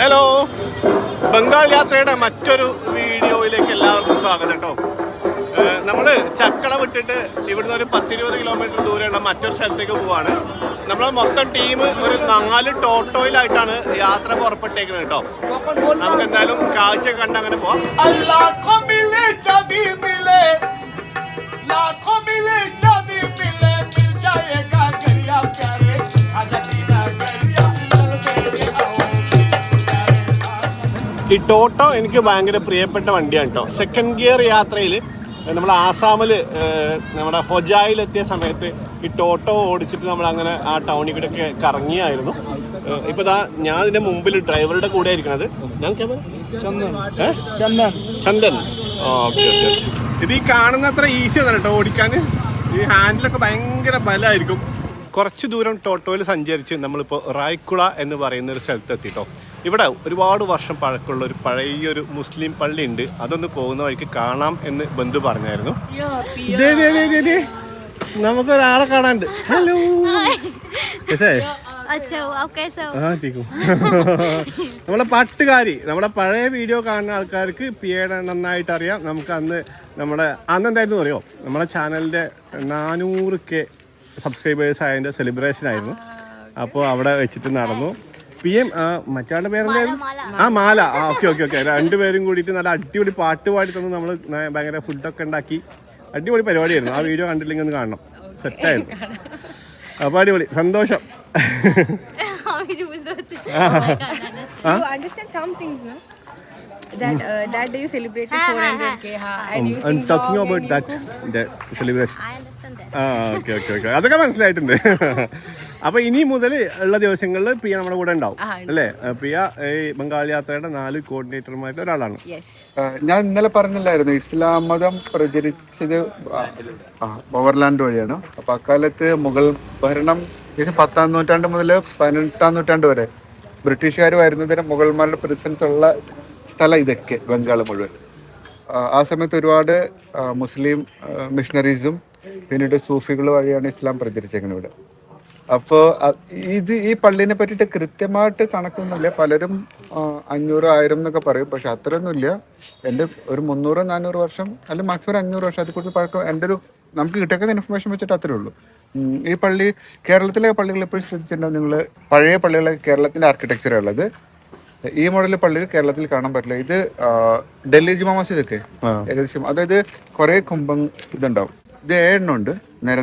Hello Bengal യാത്രയുടെ മറ്റൊരു വീഡിയോയിലേക്ക് എല്ലാവർക്കും സ്വാഗതം കേട്ടോ ഏഹ് നമ്മള് ചക്കള വിട്ടിട്ട് ഇവിടുന്ന് ഒരു പത്തിരുപത് കിലോമീറ്റർ ദൂരെയുള്ള മറ്റൊരു സ്ഥലത്തേക്ക് പോവാണ് നമ്മളെ മൊത്തം ടീം ഒരു നാല് ടോട്ടോയിലായിട്ടാണ് യാത്ര പുറപ്പെട്ടേക്കുന്നത് കേട്ടോ നമുക്ക് എന്തായാലും കാഴ്ച കണ്ട് അങ്ങനെ പോവാം लाखों मिले चांदी मिले लाखों मिले चांदी मिले मिल जाएगा गरिया प्यारे आजा ഈ ടോട്ടോ എനിക്ക് ഭയങ്കര പ്രിയപ്പെട്ട വണ്ടിയാണ് കേട്ടോ. സെക്കൻഡ് ഗിയർ യാത്രയിൽ നമ്മൾ ആസാമിൽ നമ്മുടെ ഹൊജായിലെത്തിയ സമയത്ത് ഈ ടോട്ടോ ഓടിച്ചിട്ട് നമ്മൾ അങ്ങനെ ആ ടൗണിൽ കൂടെ ഒക്കെ കറങ്ങിയായിരുന്നു. ഏഹ് ഇപ്പൊ ദാ ഞാൻ ഇതിന്റെ മുമ്പിൽ ഡ്രൈവറുടെ കൂടെ ആയിരിക്കണത്. ഞാൻ ചന്ദൻ. ചന്ദൻ. ഓക്കെ ഓക്കെ ഇത് ഈ കാണുന്ന അത്ര ഈസി ആണ് കേട്ടോ ഓടിക്കാൻ ഈ ഹാൻഡിലൊക്കെ ഭയങ്കര ബലമായിരിക്കും. കുറച്ച് ദൂരം ടോട്ടോയിൽ സഞ്ചരിച്ച് നമ്മളിപ്പോൾ റായ്ക്കുള എന്ന് പറയുന്ന ഒരു സ്ഥലത്ത് എത്തിട്ടോ. ഇവിടെ ഒരുപാട് വർഷം പഴക്കമുള്ള ഒരു പഴയ ഒരു മുസ്ലിം പള്ളി ഉണ്ട് അതൊന്ന് പോകുന്ന വഴിക്ക് കാണാം എന്ന് ബന്ധു പറഞ്ഞായിരുന്നു. നമുക്കൊരാളെ കാണാനുണ്ട്. ഹലോ. നമ്മളെ പാട്ടുകാരി നമ്മളെ പഴയ വീഡിയോ കാണുന്ന ആൾക്കാർക്ക് പിയേടെ നന്നായിട്ട് അറിയാം. നമുക്ക് അന്ന് നമ്മുടെ അന്ന് എന്തായിരുന്നു അറിയോ? നമ്മളെ ചാനലിന്റെ നാനൂറ് കെ സബ്സ്ക്രൈബേഴ്സ് ആയതിന്റെ സെലിബ്രേഷൻ ആയിരുന്നു. അപ്പോൾ അവിടെ വെച്ചിട്ട് നടന്നു. പി എം മറ്റാളുടെ പേരെന്തായിരുന്നു? ആ മാല. ആ ഓക്കെ ഓക്കെ ഓക്കെ. രണ്ടുപേരും കൂടിയിട്ട് നല്ല അടിപൊളി പാട്ട് പാടി തന്നു നമ്മൾ ഭയങ്കര ഫുഡൊക്കെ ഉണ്ടാക്കി അടിപൊളി പരിപാടിയായിരുന്നു. ആ വീഡിയോ കണ്ടില്ലെങ്കിൽ ഒന്ന് കാണണം. സെറ്റായിരുന്നു. അപ്പൊ അടിപൊളി. സന്തോഷം. Ah, അതൊക്കെ മനസ്സിലായിട്ടുണ്ട്. അപ്പൊ ഇനി മുതൽ ഉള്ള ദിവസങ്ങളിൽ പിയ നമ്മുടെ കൂടെ ഉണ്ടാവും. അല്ലേ? പിയ ഈ ബംഗാൾ യാത്രയുടെ നാല് കോർഡിനേറ്റർമാരിൽ ഒരാളാണ്. ഞാൻ ഇന്നലെ പറഞ്ഞില്ലായിരുന്നു ഇസ്ലാം മതം പ്രചരിച്ചത് ഓവർലാൻഡ് വഴിയാണ്. അപ്പൊ അക്കാലത്ത് മുഗൾ ഭരണം ഏകദേശം പത്താം നൂറ്റാണ്ട് മുതൽ പതിനെട്ടാം നൂറ്റാണ്ട് വരെ ബ്രിട്ടീഷുകാർ വരുന്നതിന് മുഗൾമാരുടെ പ്രസൻസ് ഉള്ള സ്ഥലം ഇതൊക്കെ ബംഗാൾ മുഴുവൻ. ആ, ആ സമയത്ത് ഒരുപാട് മുസ്ലിം മിഷണറീസും പിന്നീട് സൂഫികൾ വഴിയാണ് ഇസ്ലാം പ്രചരിച്ചേക്കുന്നത് ഇവിടെ. അപ്പോൾ ഇത് ഈ പള്ളീനെ പറ്റിയിട്ട് കൃത്യമായിട്ട് കണക്കൊന്നുമില്ല. പലരും അഞ്ഞൂറ് ആയിരം എന്നൊക്കെ പറയും. പക്ഷെ അത്രയൊന്നുമില്ല. എന്റെ ഒരു മുന്നൂറ് നാനൂറ് വർഷം അല്ലെങ്കിൽ മാക്സിമം അഞ്ഞൂറ് വർഷം അതിൽ കൂടുതൽ പഴക്കം എന്റെ ഒരു നമുക്ക് കിട്ടുന്ന ഇൻഫർമേഷൻ വെച്ചിട്ട് അത്രേ ഉള്ളൂ. ഈ പള്ളി കേരളത്തിലെ പള്ളികൾ എപ്പോഴും ശ്രദ്ധിച്ചിട്ടുണ്ടാവും നിങ്ങൾ? പഴയ പള്ളികളെ കേരളത്തിന്റെ ആർക്കിടെക്ചറാണ് ഉള്ളത്. ഈ മോഡൽ പള്ളികൾ കേരളത്തിൽ കാണാൻ പറ്റില്ല. ഇത് ഡൽഹി ജുമാ മസ്ജിദ് ഒക്കെ ഏകദേശം. അതായത് കുറേ കുംഭം ഇതുണ്ടാവും. ഇത് ഏഴെണ്ണം ഉണ്ട്. നിര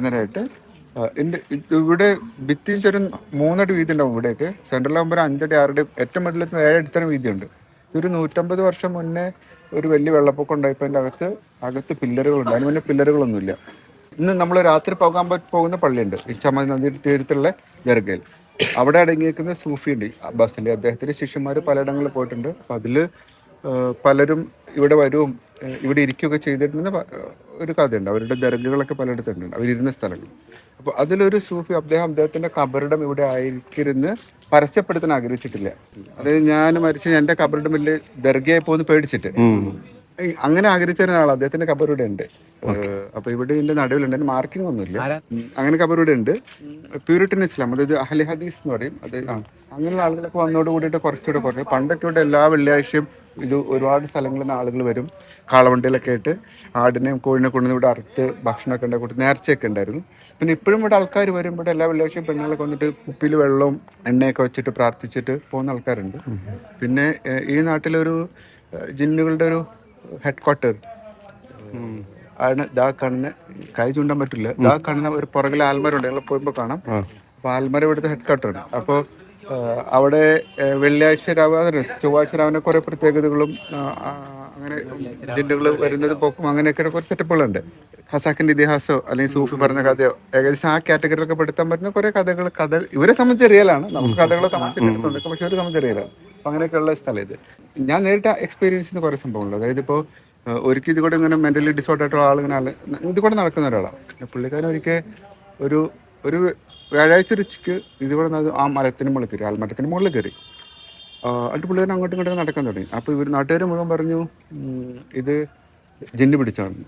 ഇത് ഇവിടെ ഭിത്തി ഒരു മൂന്നടി വീതി ഉണ്ടാവും ഇവിടെയൊക്കെ സെൻട്രലാകുമ്പോൾ ഒരു അഞ്ചടി ആറടി ഏറ്റവും മുതലെത്തുന്ന ഏഴടിത്തരം വീതിയുണ്ട്. ഇതൊരു നൂറ്റമ്പത് വർഷം മുന്നേ ഒരു വലിയ വെള്ളപ്പൊക്കം ഉണ്ടായപ്പോൾ അതിന്റെ അകത്ത് അകത്ത് പില്ലറുകളുണ്ട്. അതിന് മുന്നേ പില്ലറുകളൊന്നുമില്ല. ഇന്ന് നമ്മൾ രാത്രി പോകാൻ പോകുന്ന പള്ളിയുണ്ട്. ഈ ചമ നദി തീരത്തുള്ള ജർഗയിൽ അവിടെ അടങ്ങിയിരിക്കുന്ന സൂഫിയുണ്ട് അബ്ബാസിന്റെ അദ്ദേഹത്തിന്റെ ശിഷ്യന്മാർ പലയിടങ്ങളിൽ പോയിട്ടുണ്ട്. അപ്പം അതിൽ പലരും ഇവിടെ വരുവും ഇവിടെ ഇരിക്കുകയൊക്കെ ചെയ്തിട്ടുണ്ടെന്ന് ഒരു കഥയുണ്ട്. അവരുടെ ദർഗകളൊക്കെ പലയിടത്തുണ്ട്. അവരിരുന്ന സ്ഥലങ്ങൾ. അപ്പോൾ അതിലൊരു സൂഫി അദ്ദേഹം അദ്ദേഹത്തിന്റെ കബറിടം ഇവിടെ ആയിരിക്കരുന്ന് പരസ്യപ്പെടുത്താൻ ആഗ്രഹിച്ചിട്ടില്ല. അതായത് ഞാൻ മരിച്ച എന്റെ കബറിടം വലിയ ദർഗയായി പോകുന്ന പേടിച്ചിട്ട്. അങ്ങനെ ആഗ്രഹിച്ചിരുന്ന ആൾ അദ്ദേഹത്തിന്റെ കബർ ഇവിടെ ഉണ്ട്. അപ്പൊ ഇവിടെ ഇതിന്റെ നടുവിലുണ്ട് അതിന് മാർക്കിംഗ് ഒന്നുമില്ല. അങ്ങനെ കബർ ഇവിടെ ഉണ്ട്. പ്യൂരിറ്റൻ ഇസ്ലാം അതായത് അഹലി ഹദീസ് എന്ന് പറയും. അത് അങ്ങനെയുള്ള ആളുകളൊക്കെ വന്നോട് കൂടിയിട്ട് കുറച്ചുകൂടെ കുറഞ്ഞു. പണ്ടൊക്കെ ഇവിടെ എല്ലാ വെള്ളിയാഴ്ചയും ഇത് ഒരുപാട് സ്ഥലങ്ങളിൽ നിന്ന് ആളുകൾ വരും. കാളവണ്ടിയിലൊക്കെ ആയിട്ട് ആടിനെയും കോഴിനെ കൊണ്ടുവന്ന് ഇവിടെ അറുത്ത് ഭക്ഷണമൊക്കെ ഉണ്ടാക്കി കൊടുത്ത് നേർച്ചയൊക്കെ ഉണ്ടായിരുന്നു. പിന്നെ ഇപ്പോഴും ഇവിടെ ആൾക്കാർ വരുമ്പോൾ എല്ലാ വെള്ളിയാഴ്ചയും പെണ്ണുങ്ങളൊക്കെ വന്നിട്ട് കുപ്പിയിൽ വെള്ളവും എണ്ണയൊക്കെ വെച്ചിട്ട് പ്രാർത്ഥിച്ചിട്ട് പോകുന്ന ആൾക്കാരുണ്ട്. പിന്നെ ഈ നാട്ടിലൊരു ജിന്നുകളുടെ ഒരു ഹെഡ് ക്വാർട്ടർ ആണ് ദാ കാണുന്ന കൈ ചൂണ്ടാൻ പറ്റില്ല. ദാ കാണുന്ന ഒരു പുറകിലെ ആൽമരുണ്ട് ഞങ്ങൾ പോകുമ്പോൾ കാണാം. അപ്പൊ ആൽമര ഇവിടുത്തെ ഹെഡ് ക്വാർട്ടറാണ് അപ്പോൾ അവിടെ വെള്ളിയാഴ്ച രാവിലെ ചൊവ്വാഴ്ച രാവിലെ കുറെ പ്രത്യേകതകളും അങ്ങനെ ജിന്നുകൾ വരുന്നത് പോക്കും അങ്ങനെയൊക്കെ കുറച്ച് സെറ്റപ്പുകളുണ്ട് ഹസാക്കിന്റെ ഇതിഹാസോ അല്ലെങ്കിൽ സൂഫി പറഞ്ഞ കഥയോ ഏകദേശം ആ കാറ്റഗറിയിലൊക്കെ പെടുത്താൻ പറ്റുന്ന കുറെ കഥകൾ കഥ ഇവരെ സംബന്ധിച്ച് റിയലാണ് നമുക്ക് കഥകളെ തമാശ പക്ഷെ ഇവരെ സംബന്ധിച്ച് റിയലാണ് അപ്പൊ അങ്ങനെയൊക്കെയുള്ള സ്ഥലം ഇത്. ഞാൻ നേരിട്ട് എക്സ്പീരിയൻസിന് കുറെ സംഭവങ്ങളുണ്ട്. അതായത് ഇപ്പോൾ ഒരിക്കൽ ഇത് കൂടെ ഇങ്ങനെ മെന്റലി ഡിസോർഡർ ആയിട്ടുള്ള ആൾ ഇങ്ങനെ ഇത് കൂടെ നടക്കുന്ന ഒരാളാണ്. പുള്ളിക്കാരൻ ഒരിക്കൽ ഒരു ഒരു വ്യാഴാഴ്ച ഒരു ഉച്ചയ്ക്ക് നടന്ന് ആ മരത്തിന് മുകളിൽ കയറി ആൽമരത്തിന് മുകളിൽ കയറി. എന്നിട്ട് പുള്ളിക്കാരൻ അങ്ങോട്ടും ഇങ്ങോട്ടും നടക്കാൻ തുടങ്ങി. അപ്പോൾ ഇവർ നാട്ടുകാർ മുഴുവൻ പറഞ്ഞു ഇത് ജിന്ന് പിടിച്ചാണ്.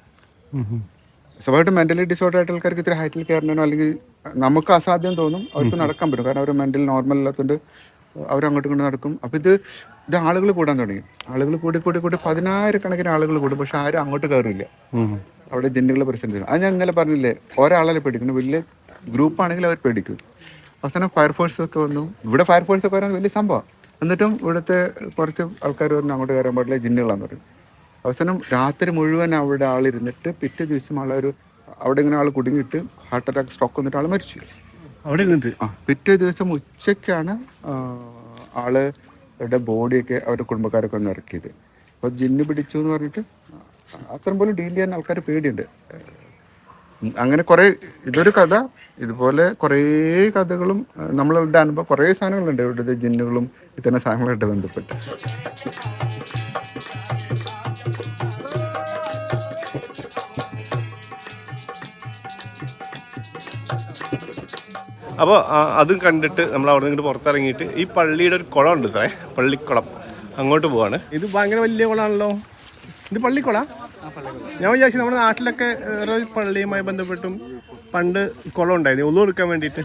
സ്വാഭാവികമായിട്ടും മെന്റലി ഡിസോർഡർ ആയിട്ട് ആൾക്കാർക്ക് ഇത്തിരി ഹൈറ്റിൽ കയറണോ അല്ലെങ്കിൽ നമുക്ക് അസാധ്യം തോന്നും അവർക്ക് നടക്കാൻ പറ്റും. കാരണം അവർ മെന്റൽ നോർമൽ അല്ലാത്തതുകൊണ്ട് അവരങ്ങോട്ടും ഇങ്ങോട്ട് നടക്കും. അപ്പം ഇത് ഇത് ആളുകൾ കൂടാൻ തുടങ്ങി. ആളുകൾ കൂടി കൂടി കൂടി പതിനായിരക്കണക്കിന് ആളുകൾ കൂടും. പക്ഷെ ആരും അങ്ങോട്ട് കയറില്ല. അവിടെ ജിന്നുകളെ പ്രസന്റ് അത് ഞാൻ ഇന്നലെ പറഞ്ഞില്ലേ ഒരാളെ പേടിക്കുന്നു വലിയ ഗ്രൂപ്പ് ആണെങ്കിൽ അവർ പേടിക്കും. അവസാനം ഫയർഫോഴ്സ് ഒക്കെ വന്നു. ഇവിടെ ഫയർഫോഴ്സ് ഒക്കെ വരാൻ വലിയ സംഭവം. എന്നിട്ടും ഇവിടുത്തെ കുറച്ച് ആൾക്കാർ പറഞ്ഞു അങ്ങോട്ട് കയറാൻ പാടില്ല ജിന്നുകളാന്ന് പറയും അവസാനം രാത്രി മുഴുവൻ അവിടെ ആളിരുന്നിട്ട് പിറ്റേ ദിവസം ആളൊരു അവിടെ ഇങ്ങനെ ആൾ കുടുങ്ങിയിട്ട് ഹാർട്ട് അറ്റാക്ക് സ്ട്രോക്ക് വന്നിട്ട് ആൾ മരിച്ചു. അവിടെ ഇരുന്നിട്ട്? ആ പിറ്റേ ദിവസം ഉച്ചയ്ക്കാണ് ആൾ ആളുടെ ബോഡിയൊക്കെ അവരുടെ കുടുംബക്കാരൊക്കെ ഒന്ന് ഇറക്കിയത്. അപ്പോൾ ജിന്ന് പിടിച്ചു എന്ന് പറഞ്ഞിട്ട് അത്രയും പോലും ഡീൽ ചെയ്യാൻ ആൾക്കാർ പേടിയുണ്ട്. അങ്ങനെ കുറേ ഇതൊരു കഥ. ഇതുപോലെ കുറേ കഥകളും നമ്മളുടെ അനുഭവം കുറേ സാധനങ്ങളുണ്ട് ഇവിടുത്തെ ജിന്നുകളും ഇത്തരം സാധനങ്ങളായിട്ട് ബന്ധപ്പെട്ട്. അപ്പോൾ അതും കണ്ടിട്ട് നമ്മൾ അവിടെ നിന്ന് പുറത്തിറങ്ങിയിട്ട് ഈ പള്ളിയുടെ ഒരു കുളം ഉണ്ട് സാറേ പള്ളിക്കുളം. അങ്ങോട്ട് പോവാണ്. ഇത് ഭയങ്കര വലിയ കുളമാണല്ലോ. ഇത് പള്ളിക്കുള? ഞാൻ വിചാരിച്ചു നമ്മുടെ നാട്ടിലൊക്കെ ഓരോ പള്ളിയുമായി ബന്ധപ്പെട്ടും പണ്ട് കുളം ഉണ്ടായിരുന്നു. ഒന്നും എടുക്കാൻ വേണ്ടിയിട്ട്.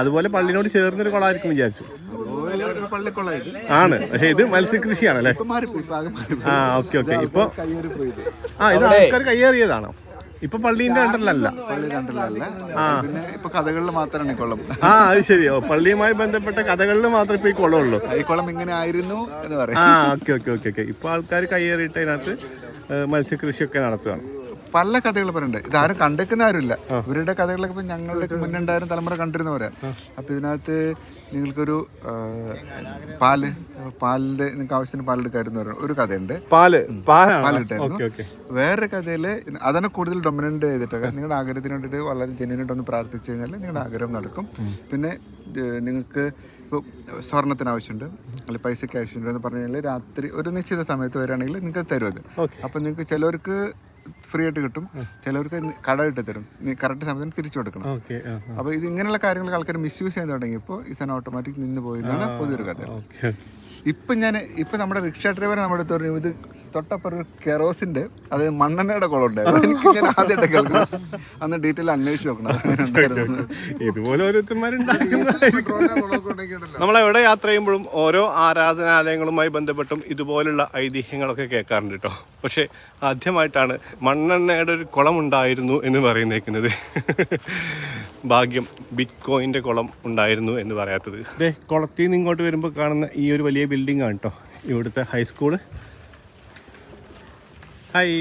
അതുപോലെ പള്ളിനോട് ചേർന്നൊരു കുളമായിരിക്കും വിചാരിച്ചു. ആണ്. പക്ഷെ ഇത് മത്സ്യകൃഷിയാണല്ലേ? ആ ഓക്കെ ഓക്കെ. ഇപ്പൊ ആ ഇത് ആൾക്കാർ കയ്യേറിയതാണോ? ഇപ്പൊ പള്ളീന്റെ അണ്ടറിലല്ല കണ്ടില്ലല്ല. പിന്നെ ഇപ്പൊ കഥകളിൽ മാത്രമാണ് ഈ കുളം. ആ അത് ശരിയോ പള്ളിയുമായി ബന്ധപ്പെട്ട കഥകളിൽ മാത്രമേ ഇപ്പൊ ഈ കുളമുള്ളൂ. ഈ കുളം ഇങ്ങനെ ആയിരുന്നു എന്ന് പറയാം. ആ ഓക്കെ ഓക്കെ ഓക്കെ ഓക്കെ. ഇപ്പൊ ആൾക്കാർ കയ്യേറിയിട്ട് അതിനകത്ത് മത്സ്യകൃഷിയൊക്കെ നടത്തുകയാണ്. പല കഥകൾ പറയുന്നുണ്ട് ഇതാരും കണ്ടെക്കുന്ന ആരുമില്ല. ഇവരുടെ കഥകളൊക്കെ ഇപ്പം ഞങ്ങളുടെ മുന്നുണ്ടായിരുന്ന തലമുറ കണ്ടിരുന്നവരാ അപ്പം ഇതിനകത്ത് നിങ്ങൾക്കൊരു പാൽ പാലിന്റെ നിങ്ങൾക്ക് ആവശ്യത്തിന് പാലെടുക്കായിരുന്നു പറയുന്നത് ഒരു കഥയുണ്ട്. പാൽ പാലിട്ടായിരുന്നു വേറൊരു കഥയിൽ അതാണ് കൂടുതൽ ഡൊമിനന്റ് ചെയ്തിട്ട് നിങ്ങളുടെ ആഗ്രഹത്തിന് വേണ്ടിയിട്ട് വളരെ ജെന്യൂനായിട്ട് ഒന്ന് പ്രാർത്ഥിച്ചു കഴിഞ്ഞാൽ നിങ്ങളുടെ ആഗ്രഹം നടക്കും. പിന്നെ നിങ്ങൾക്ക് ഇപ്പോൾ സ്വർണത്തിന് ആവശ്യമുണ്ട് അല്ലെങ്കിൽ പൈസയ്ക്ക് ആവശ്യമുണ്ട് എന്ന് പറഞ്ഞു കഴിഞ്ഞാൽ രാത്രി ഒരു നിശ്ചിത സമയത്ത് വരികയാണെങ്കിൽ നിങ്ങൾക്ക് തരും അത്. Okay. അപ്പം നിങ്ങൾക്ക് ചിലവർക്ക് ഫ്രീ ആയിട്ട് കിട്ടും. ചിലവർക്ക് കട ഇട്ട് തരും. കറക്റ്റ് സമയത്തിന് തിരിച്ചു കൊടുക്കണം. അപ്പോൾ ഇത് ഇങ്ങനെയുള്ള കാര്യങ്ങൾ ആൾക്കാർ മിസ്യൂസ് ചെയ്യാൻ തുടങ്ങിയപ്പോൾ ഈ സാധനം ഓട്ടോമാറ്റിക് നിന്ന് പോയി. എന്നാണ് പൊതുവൊരു കഥ. ഇപ്പൊ ഞാൻ ഇപ്പം നമ്മുടെ റിക്ഷ ഡ്രൈവർ നമ്മുടെ അടുത്ത് പറഞ്ഞു ഇത് തൊട്ടപ്പുറം കെറോസിന്റെ കെറോസിന്റെ അത് മണ്ണെണ്ണയുടെ കുളം ഉണ്ടായിരുന്നു. എനിക്ക് ഞാൻ ആദ്യമായിട്ട് കേൾക്കുന്നത്. അന്ന് ഡീറ്റെയിൽ അന്വേഷിച്ച് നോക്കണം. നമ്മൾ എവിടെ ഇതുപോലെ നമ്മളെവിടെ യാത്ര ചെയ്യുമ്പോഴും ഓരോ ആരാധനാലയങ്ങളുമായി ബന്ധപ്പെട്ടും ഇതുപോലുള്ള ഐതിഹ്യങ്ങളൊക്കെ കേൾക്കാറുണ്ട് കേട്ടോ. പക്ഷെ ആദ്യമായിട്ടാണ് മണ്ണെണ്ണയുടെ ഒരു കുളം ഉണ്ടായിരുന്നു എന്ന് പറയുന്നേക്കുന്നത്. ഭാഗ്യം ബിറ്റ് കോയിന്റെ കുളം ഉണ്ടായിരുന്നു എന്ന് പറയാത്തത്. അതെ കുളത്തിൽ നിന്ന് ഇങ്ങോട്ട് വരുമ്പോൾ കാണുന്ന ഈ ഒരു വലിയ ബിൽഡിംഗ് ആണ് കേട്ടോ ഇവിടുത്തെ ഹൈസ്കൂൾ ഹായ്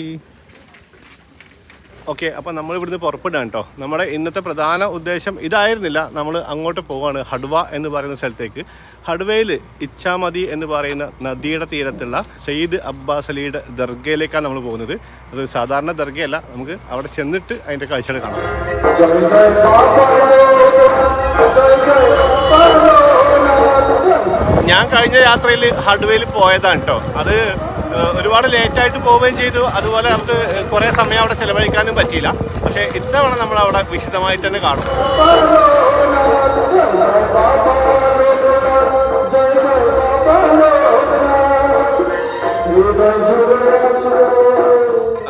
ഓക്കെ അപ്പോൾ നമ്മൾ ഇവിടുന്ന് പുറപ്പെടുകയാണ് കേട്ടോ നമ്മുടെ ഇന്നത്തെ പ്രധാന ഉദ്ദേശം ഇതായിരുന്നില്ല. നമ്മൾ അങ്ങോട്ട് പോവാണ്. ഹഡ്വ എന്ന് പറയുന്ന സ്ഥലത്തേക്ക്. ഹഡ്വയിൽ ഇച്ഛാമതി എന്ന് പറയുന്ന നദിയുടെ തീരത്തുള്ള സയ്യിദ് അബ്ബാസ് അലിയുടെ ദർഗയിലേക്കാണ് നമ്മൾ പോകുന്നത്. അത് സാധാരണ ദർഗയല്ല. നമുക്ക് അവിടെ ചെന്നിട്ട് അതിന്റെ കാഴ്ചകൾ കാണാം. ഞാൻ കഴിഞ്ഞ യാത്രയിൽ ഹാർഡ്വെയിൽ പോയതാണ് കേട്ടോ അത് ഒരുപാട് ലേറ്റായിട്ട് പോവുകയും ചെയ്തു. അതുപോലെ നമുക്ക് കുറേ സമയം അവിടെ ചിലവഴിക്കാനും പറ്റിയില്ല. പക്ഷേ ഇത്തവണ നമ്മൾ അവിടെ വിശദമായിട്ട് തന്നെ കാണും.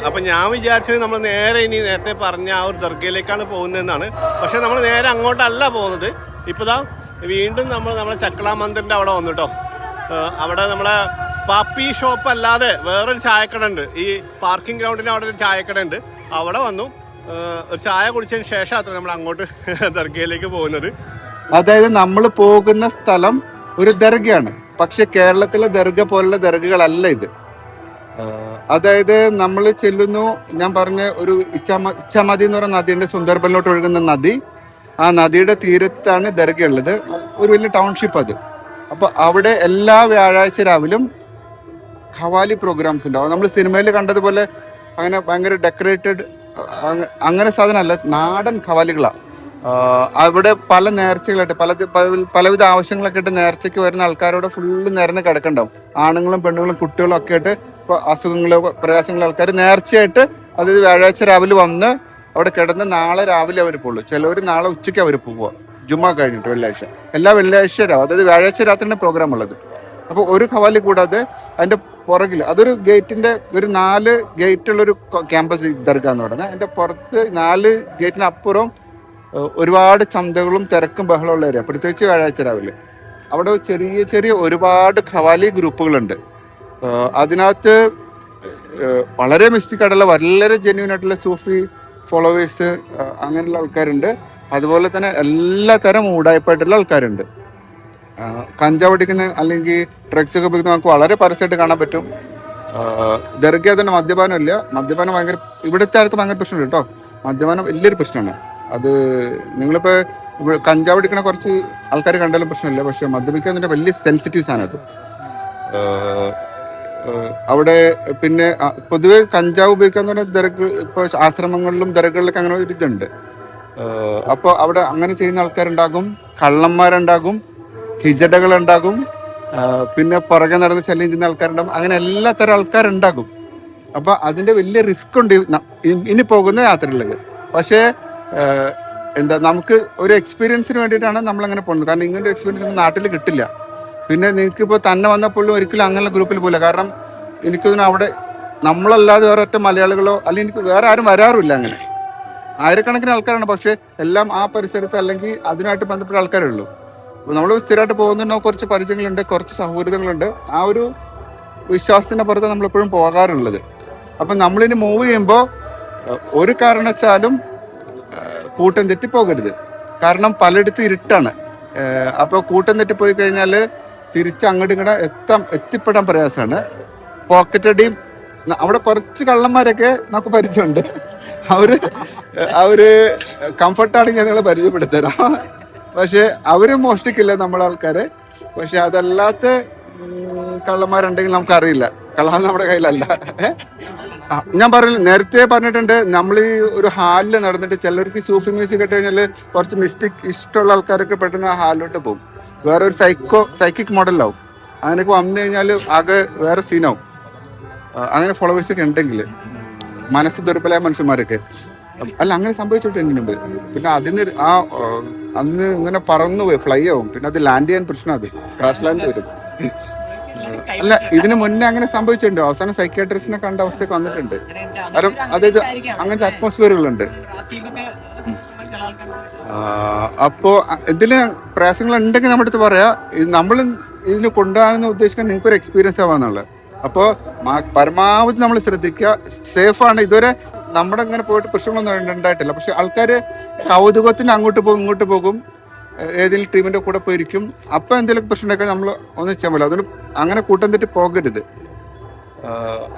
അപ്പൊ ഞാൻ വിചാരിച്ചത് നമ്മൾ നേരെ ഇനി നേരത്തെ പറഞ്ഞ ആ ഒരു ദർഗയിലേക്കാണ് പോകുന്നതെന്നാണ്. പക്ഷേ നമ്മൾ നേരെ അങ്ങോട്ടല്ല പോകുന്നത്. ഇപ്പതാ വീണ്ടും നമ്മൾ നമ്മളെ ചക്ല മന്ദിറിന്റെ അവിടെ വന്നു അവിടെ നമ്മളെ പാപ്പി ഷോപ്പ് അല്ലാതെ വേറൊരു ചായക്കട ഉണ്ട്. ഈ പാർക്കിംഗ് ഗ്രൗണ്ടിന്റെ അവിടെ ഒരു ചായക്കട ഉണ്ട്. അവിടെ വന്നു. ഒരു ചായ കുടിച്ചതിന് ശേഷം അത്ര നമ്മൾ അങ്ങോട്ട് ദർഗയിലേക്ക് പോകുന്നത്. അതായത് നമ്മൾ പോകുന്ന സ്ഥലം ഒരു ദർഗയാണ്. പക്ഷെ കേരളത്തിലെ ദർഗ പോലുള്ള ദർഗകളല്ല ഇത്. അതായത് നമ്മൾ ചെല്ലുന്നു. ഞാൻ പറഞ്ഞ ഒരു ഇച്ചാമ ഇച്ചാമതി എന്ന് പറയുന്ന നദിയുണ്ട്. സുന്ദർബനിലോട്ട് ഒഴുകുന്ന നദി. ആ നദിയുടെ തീരത്താണ് ദർഗ ഉള്ളത്. ഒരു വലിയ ടൗൺഷിപ്പ് അത്. അപ്പോൾ അവിടെ എല്ലാ വ്യാഴാഴ്ച രാവിലും ഖവാലി പ്രോഗ്രാംസ് ഉണ്ടാവും. നമ്മൾ സിനിമയിൽ കണ്ടതുപോലെ അങ്ങനെ ഭയങ്കര ഡെക്കറേറ്റഡ് അങ്ങനെ സാധനമല്ല. നാടൻ ഖവാലികളാണ് അവിടെ പല നേർച്ചകളായിട്ട് പല പല- പലവിധ ആവശ്യങ്ങളൊക്കെ ആയിട്ട് നേർച്ചയ്ക്ക് വരുന്ന ആൾക്കാരോട് ഫുള്ള് നിരന്ന് കിടക്കണ്ടാവും. ആണുങ്ങളും പെണ്ണുങ്ങളും കുട്ടികളും ഒക്കെ ആയിട്ട് ഇപ്പോൾ അസുഖങ്ങളോ പ്രയാസങ്ങളോ ആൾക്കാർ നേർച്ചയായിട്ട് അതായത് വ്യാഴാഴ്ച രാവിലെ വന്ന് അവിടെ കിടന്ന് നാളെ രാവിലെ അവർ പോകുള്ളൂ ചിലവർ നാളെ ഉച്ചയ്ക്ക് അവർ പോവുക. ജുമാ കഴിഞ്ഞിട്ട് വെള്ളിയാഴ്ച. എല്ലാ വെള്ളിയാഴ്ച അതായത് വ്യാഴാഴ്ച രാത്രിയാണ് പ്രോഗ്രാം ഉള്ളത്. അപ്പോൾ ഒരു ഖവാലി കൂടാതെ അതിന്റെ പുറകിൽ അതൊരു ഗേറ്റിന്റെ ഒരു നാല് ഗേറ്റുള്ളൊരു ക്യാമ്പസ് ദർഗ എന്ന് പറയുന്നത്. അതിന്റെ പുറത്ത് നാല് ഗേറ്റിന് അപ്പുറം ഒരുപാട് ചന്തകളും തിരക്കും ബഹളമുള്ള ഏരിയ പ്രത്യേകിച്ച് വ്യാഴാഴ്ച രാവിലെ. അവിടെ ചെറിയ ചെറിയ ഒരുപാട് ഖവാലി ഗ്രൂപ്പുകളുണ്ട്. അതിനകത്ത് വളരെ മിസ്റ്റിക്കായിട്ടുള്ള വളരെ ജെന്യൂൻ ആയിട്ടുള്ള സൂഫി ഫോളോവേഴ്സ് അങ്ങനെയുള്ള ആൾക്കാരുണ്ട്. അതുപോലെ തന്നെ എല്ലാ തരം ഊടായ്പായിട്ടുള്ള ആൾക്കാരുണ്ട് കഞ്ചാവ് അടിക്കുന്ന അല്ലെങ്കിൽ ഡ്രഗ്സ് ഒക്കെ ഉപയോഗിക്കുന്ന നമുക്ക് വളരെ പരസ്യമായിട്ട് കാണാൻ പറ്റും. ദർഗ തന്നെ മദ്യപാനം ഇല്ല. മദ്യപാനം ഭയങ്കര ഇവിടുത്തെ ആൾക്ക് ഭയങ്കര പ്രശ്നമുണ്ട് കേട്ടോ. മദ്യപാനം വലിയൊരു പ്രശ്നമാണ്. അത് നിങ്ങളിപ്പോൾ കഞ്ചാവ് അടിക്കണ കുറച്ച് ആൾക്കാർ കണ്ടാലും പ്രശ്നമില്ല. പക്ഷെ മദ്യപിക്കാൻ വലിയ സെൻസിറ്റീവ് സാധനം അത്. അവിടെ പിന്നെ പൊതുവെ കഞ്ചാവ് ഉപയോഗിക്കാന്ന് പറഞ്ഞാൽ ദരകൾ ഇപ്പോൾ ആശ്രമങ്ങളിലും ദരകളിലൊക്കെ അങ്ങനെ ഒരു ഇതുണ്ട്. അപ്പോൾ അവിടെ അങ്ങനെ ചെയ്യുന്ന ആൾക്കാരുണ്ടാകും കള്ളന്മാരുണ്ടാകും ഹിജഡകൾ ഉണ്ടാകും പിന്നെ പുറകെ നടന്ന് ശല്യം ചെയ്യുന്ന ആൾക്കാരുണ്ടാകും അങ്ങനെ എല്ലാ തരം ആൾക്കാരുണ്ടാകും. അപ്പൊ അതിന്റെ വലിയ റിസ്ക് ഉണ്ട് ഇനി പോകുന്ന യാത്രകളിൽ പക്ഷേ എന്താ നമുക്ക് ഒരു എക്സ്പീരിയൻസിന് വേണ്ടിയിട്ടാണ് നമ്മൾ അങ്ങനെ പോകുന്നത്. കാരണം ഇങ്ങനൊരു എക്സ്പീരിയൻസ് നാട്ടിൽ കിട്ടില്ല. പിന്നെ നിങ്ങൾക്ക് ഇപ്പോൾ തന്നെ വന്നപ്പോഴും ഒരിക്കലും അങ്ങനെ ഗ്രൂപ്പിൽ പോകില്ല കാരണം എനിക്കൊന്നും അവിടെ നമ്മളല്ലാതെ വേറെ ഒറ്റ മലയാളികളോ അല്ലെങ്കിൽ എനിക്ക് വേറെ ആരും വരാറില്ല അങ്ങനെ. ആയിരക്കണക്കിന് ആൾക്കാരാണ്. പക്ഷേ എല്ലാം ആ പരിസരത്ത് അല്ലെങ്കിൽ അതിനായിട്ട് ബന്ധപ്പെട്ട ആൾക്കാരേ ഉള്ളൂ. നമ്മൾ സ്ഥിരമായിട്ട് പോകുന്നുണ്ടോ കുറച്ച് പരിചയങ്ങളുണ്ട് കുറച്ച് സൗഹൃദങ്ങളുണ്ട്. ആ ഒരു വിശ്വാസത്തിന്റെ പുറത്ത് നമ്മളെപ്പോഴും പോകാറുള്ളത്. അപ്പം നമ്മളിനി മൂവ് ചെയ്യുമ്പോൾ ഒരു കാരണവശാലും കൂട്ടം തെറ്റി പോകരുത് കാരണം പലയിടത്തും ഇരുട്ടാണ്. അപ്പോൾ കൂട്ടം തെറ്റി പോയി കഴിഞ്ഞാൽ തിരിച്ച് അങ്ങോട്ട് ഇങ്ങോട്ട് എത്താൻ എത്തിപ്പെടാൻ പ്രയാസമാണ്. പോക്കറ്റ് അടിയും അവിടെ കുറച്ച് കള്ളന്മാരൊക്കെ നമുക്ക് പരിചയമുണ്ട്. അവർ അവർ കംഫർട്ടാണെങ്കിൽ നിങ്ങളെ പരിചയപ്പെടുത്തരാം പക്ഷെ അവർ മോഷ്ടിക്കില്ല നമ്മളെ ആൾക്കാരെ. പക്ഷെ അതല്ലാത്ത കള്ളന്മാരുണ്ടെങ്കിൽ നമുക്കറിയില്ല. കള്ളാൻ നമ്മുടെ കയ്യിലല്ല. ഞാൻ പറഞ്ഞു നേരത്തെ പറഞ്ഞിട്ടുണ്ട് നമ്മൾ ഈ ഒരു ഹാലിൽ നടന്നിട്ട് ചിലർക്ക് സൂഫി മ്യൂസിക് കേട്ട് കഴിഞ്ഞാൽ കുറച്ച് മിസ്റ്റേക്ക് ഇഷ്ടമുള്ള ആൾക്കാരൊക്കെ പെട്ടെന്ന് ആ ഹാലിലോട്ട് പോകും. വേറെ ഒരു സൈക്കോ സൈക്കിക് മോഡലാവും അങ്ങനെയൊക്കെ വന്നു കഴിഞ്ഞാൽ ആകെ വേറെ സീനാവും അങ്ങനെ ഫോളോവേഴ്സ് ഒക്കെ ഉണ്ടെങ്കിൽ മനസ്സ് ദുർബലമായ മനുഷ്യന്മാരൊക്കെ. അല്ല അങ്ങനെ സംഭവിച്ചിട്ടുണ്ട് പിന്നെ അതിന് ആ ആ, അന്ന് ഇങ്ങനെ പറന്നു പോയി ഫ്ലൈ ആവും. പിന്നെ അത് ലാൻഡ് ചെയ്യാൻ പ്രശ്നം അത്. ക്രാഷ് ലാൻഡ് വരും. അല്ല ഇതിന് മുന്നേ അങ്ങനെ സംഭവിച്ചിട്ടുണ്ട്. അവസാനം സൈക്യാട്രിസ്റ്റിനെ കണ്ട അവസ്ഥയൊക്കെ വന്നിട്ടുണ്ട്. കാരണം അതായത് അങ്ങനത്തെ അറ്റ്മോസ്ഫിയറുകളുണ്ട് അപ്പോ ഇതിൽ പ്രയാസങ്ങൾ ഉണ്ടെങ്കിൽ നമ്മുടെ അടുത്ത് പറയാ നമ്മൾ ഇതിന് കൊണ്ടുപോകാനെന്ന് ഉദ്ദേശിക്കാൻ നിങ്ങൾക്ക് ഒരു എക്സ്പീരിയൻസ് ആവാന്നുള്ളത്. അപ്പോ പരമാവധി നമ്മൾ ശ്രദ്ധിക്കുക ആണ്. ഇതുവരെ നമ്മുടെ ഇങ്ങനെ പോയിട്ട് പ്രശ്നങ്ങളൊന്നും ഉണ്ടായിട്ടില്ല. പക്ഷെ ആൾക്കാർ കൗതുകത്തിന് അങ്ങോട്ട് പോകും ഇങ്ങോട്ട് പോകും. ഏതെങ്കിലും ടീമിന്റെ കൂടെ പോയിരിക്കും. അപ്പൊ എന്തെങ്കിലും പ്രശ്നം ഉണ്ടാക്കാൻ നമ്മൾ ഒന്നും ചെയ്യാൻ പറ്റില്ല. അതുകൊണ്ട് അങ്ങനെ കൂട്ടം തെറ്റി പോകരുത്.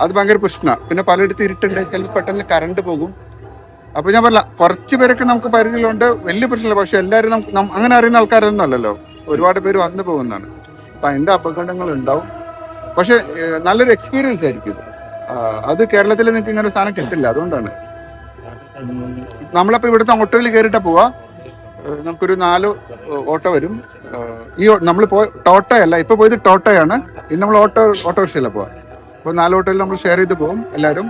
അത് ഭയങ്കര പ്രശ്നമാണ് പിന്നെ പലയിടത്തും ഇരുട്ടുണ്ട് ചിലപ്പോൾ പെട്ടെന്ന് കറണ്ട് പോകും. അപ്പൊ ഞാൻ പറഞ്ഞ കുറച്ച് പേരൊക്കെ നമുക്ക് പരിചയമുണ്ട് വലിയ പ്രശ്നമില്ല പക്ഷെ എല്ലാവരും നമുക്ക് അങ്ങനെ അറിയുന്ന ആൾക്കാരൊന്നും അല്ലല്ലോ. ഒരുപാട് പേര് വന്നു പോകുന്നതാണ്. അപ്പൊ അതിന്റെ അപകടങ്ങൾ ഉണ്ടാവും. പക്ഷെ നല്ലൊരു എക്സ്പീരിയൻസ് ആയിരിക്കും ഇത്. അത് കേരളത്തിൽ നിങ്ങൾക്ക് ഇങ്ങനെ സാധനം കിട്ടില്ല അതുകൊണ്ടാണ്. നമ്മളപ്പോ ഇവിടുത്തെ ഓട്ടോയിൽ കയറിട്ട് പോവാ. നമുക്കൊരു നാല് ഓട്ടോ വരും. ഈ നമ്മൾ പോയി ടോട്ടയല്ല ഇപ്പൊ പോയത് ടോട്ടയാണ്. ഇന്ന് നമ്മൾ ഓട്ടോ ഓട്ടോറിക്ഷയിലാണ് പോവാ. അപ്പോൾ നാല് ഓട്ടോയിൽ നമ്മൾ ഷെയർ ചെയ്ത് പോകും എല്ലാവരും.